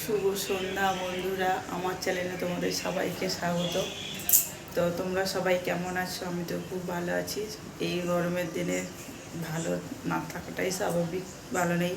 শুভ সন্ধ্যা বন্ধুরা, আমার চ্যানেলে তোমাদের সবাইকে স্বাগত। তো তোমরা সবাই কেমন আছো? আমি তো খুব ভালো আছি। এই গরমের দিনে ভালো না থাকাটাই স্বাভাবিক। ভালো নেই।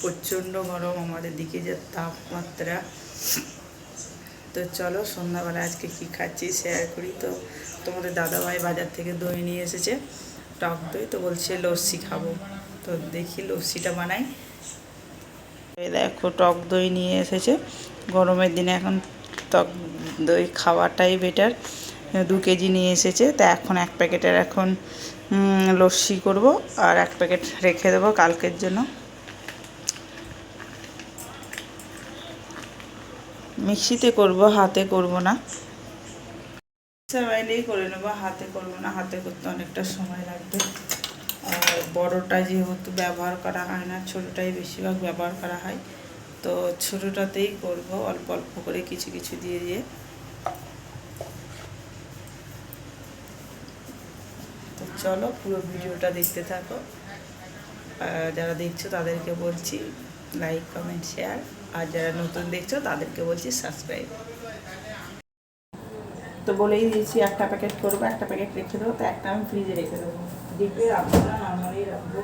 প্রচণ্ড গরম আমাদের দিকে যে তাপমাত্রা। তো চলো সন্ধ্যাবেলা আজকে কি খাচ্ছি শেয়ার করি। তো তোমাদের দাদাভাই বাজার থেকে দই নিয়ে এসেছে। টক দই তো বলছে লস্যি খাব। তো দেখি লস্যিটা বানাই। দেখো টক দই নিয়ে এসেছে। গরমের দিনে এখন টক দই খাওয়াটাই বেটার দু কেজি নিয়ে এসেছে। তা এখন এক প্যাকেটের এখন লস্যি করব আর এক প্যাকেট রেখে দেবো কালকের জন্য। মিক্সিতে করব, হাতে করব না। সবাইলেই করে নেব, হাতে করব না, হাতে করতে অনেকটা সময় লাগবে। আর বড়টা যেহেতু ব্যবহার করা হয় না, ছোটোটাই বেশিরভাগ ব্যবহার করা হয়। তো ছোটোটাতেই করব, অল্প অল্প করে কিছু কিছু দিয়ে দিয়ে। তো চলো পুরো ভিডিওটা দেখতে থাকো। যারা দেখছ তাদেরকে বলছি লাইক কমেন্ট শেয়ার আর যারা নতুন দেখছ তাদেরকে বলছি সাবস্ক্রাইব তো বলেই দিয়েছি একটা প্যাকেট করব, একটা প্যাকেট রেখে দেবো, তো একটা আমি ফ্রিজে রেখে দেবো। ডিপে রাখব না নর্মালি রাখব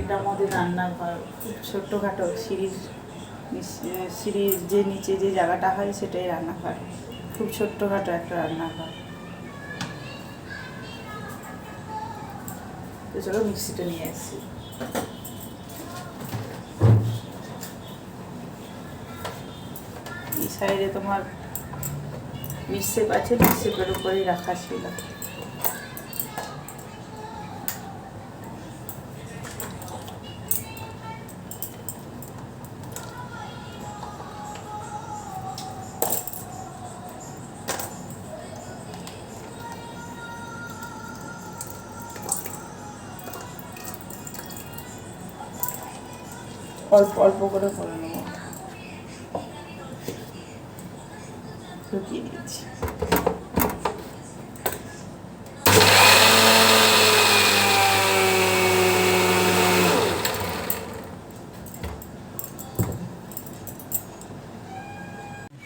এটা আমাদের রান্নাঘর, খুব ছোট্টখাটো সিঁড়ির সিঁড়ির যে নিচে যে জায়গাটা হয় সেটাই রান্নাঘর। খুব ছোট্টখাটো একটা রান্নাঘর। তো চলো মিক্সিটা নিয়ে আসছি এই সাইডে তোমার মিক্সেপ আছে মিক্সেপের উপরেই রাখা ছিল। অল্প অল্প করে করে নেব। ঢুকিয়ে দিয়েছি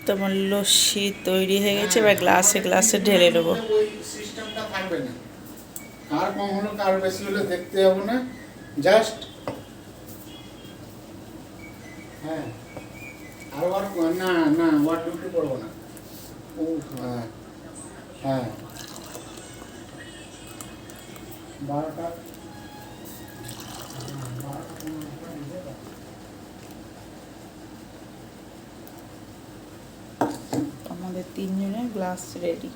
তোমার লস্যি তৈরি হয়ে গেছে, এবার গ্লাসে গ্লাসে ঢেলে নেব। কার কম হলো, কার বেশি হলে দেখতে হবে না। জাস্ট হ্যাঁ আর না না ওয়ার ডিউটি করব না। হ্যাঁ হ্যাঁ বারোটা আমাদের তিনজনের গ্লাস রেডি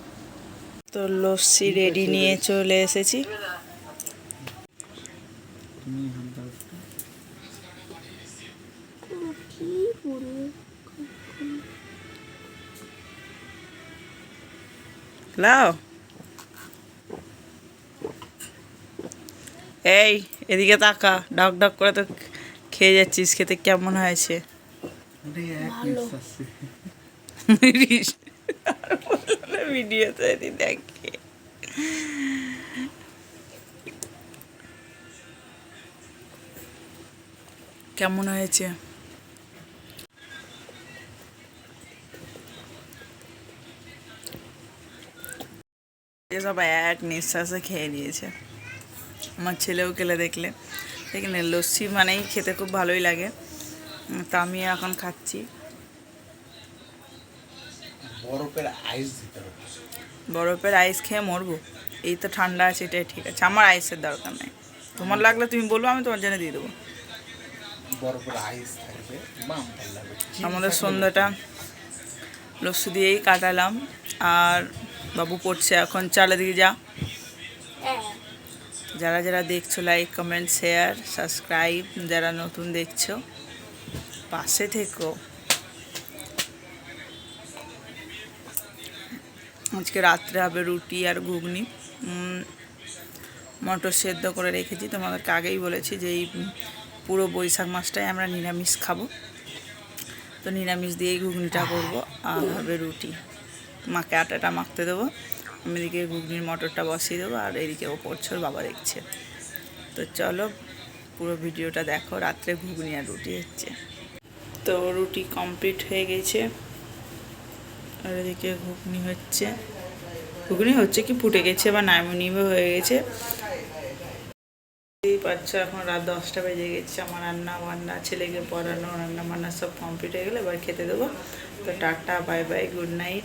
তো লস্যি রেডি নিয়ে চলে এসেছি। লাও এই এদিকে তাকা। ডক ডক করে তো খেয়ে যাচ্ছিস খেতে কেমন হয়েছে? ভিডিওতে দেখে। কেমন হয়েছে? সব এক নিঃশ্বাসে খেয়ে নিয়েছে। আমার ছেলেও খেলে দেখলে। দেখলে লস্যি মানেই খেতে খুব ভালোই লাগে। তা আমি এখন খাচ্ছি। বরফের আইস দিতে হবে। বরফের আইস খেয়ে মরবো? এই তো ঠান্ডা আছে এটাই ঠিক আছে। আমার আইসের দরকার নেই। তোমার লাগলে তুমি বলব আমি তোমার জন্য দিয়ে দেবো। আমাদের সন্ধ্যাটা লস্যি দিয়েই কাটালাম। আর বাবু পড়ছে এখন। চালে দিকে যা। যারা যারা দেখছ লাইক কমেন্ট শেয়ার সাবস্ক্রাইব যারা নতুন দেখছ পাশে থেকো। আজকে রাত্রে হবে রুটি আর ঘুগনি। মটর সেদ্ধ করে রেখেছি। তোমাদেরকে আগেই বলেছি যে এই পুরো বৈশাখ মাসটাই আমরা নিরামিষ খাব। তো নিরামিষ দিয়েই ঘুগনিটা করব আর হবে রুটি। মাকে আটাটা মাখতে দেবো। আমি এদিকে ঘুগনির মটরটা বসিয়ে দেবো আর এদিকে ও পড়ছে বাবা দেখছে। তো চলো পুরো ভিডিওটা দেখো, রাত্রে ঘুগনি আর রুটি হচ্ছে। তো রুটি কমপ্লিট হয়ে গেছে। আর এদিকে ঘুগনি হচ্ছে। ঘুগনি হচ্ছে কি ফুটে গেছে বা নামিয়ে হয়ে গেছে। পাচ্ছ এখন রাত দশটা বেজে গেছে। আমার রান্না বান্না, ছেলেকে পড়ানো, রান্না বান্না সব কমপ্লিট হয়ে গেলে এবার খেতে দেবো। তো ta ta, bye bye, good night.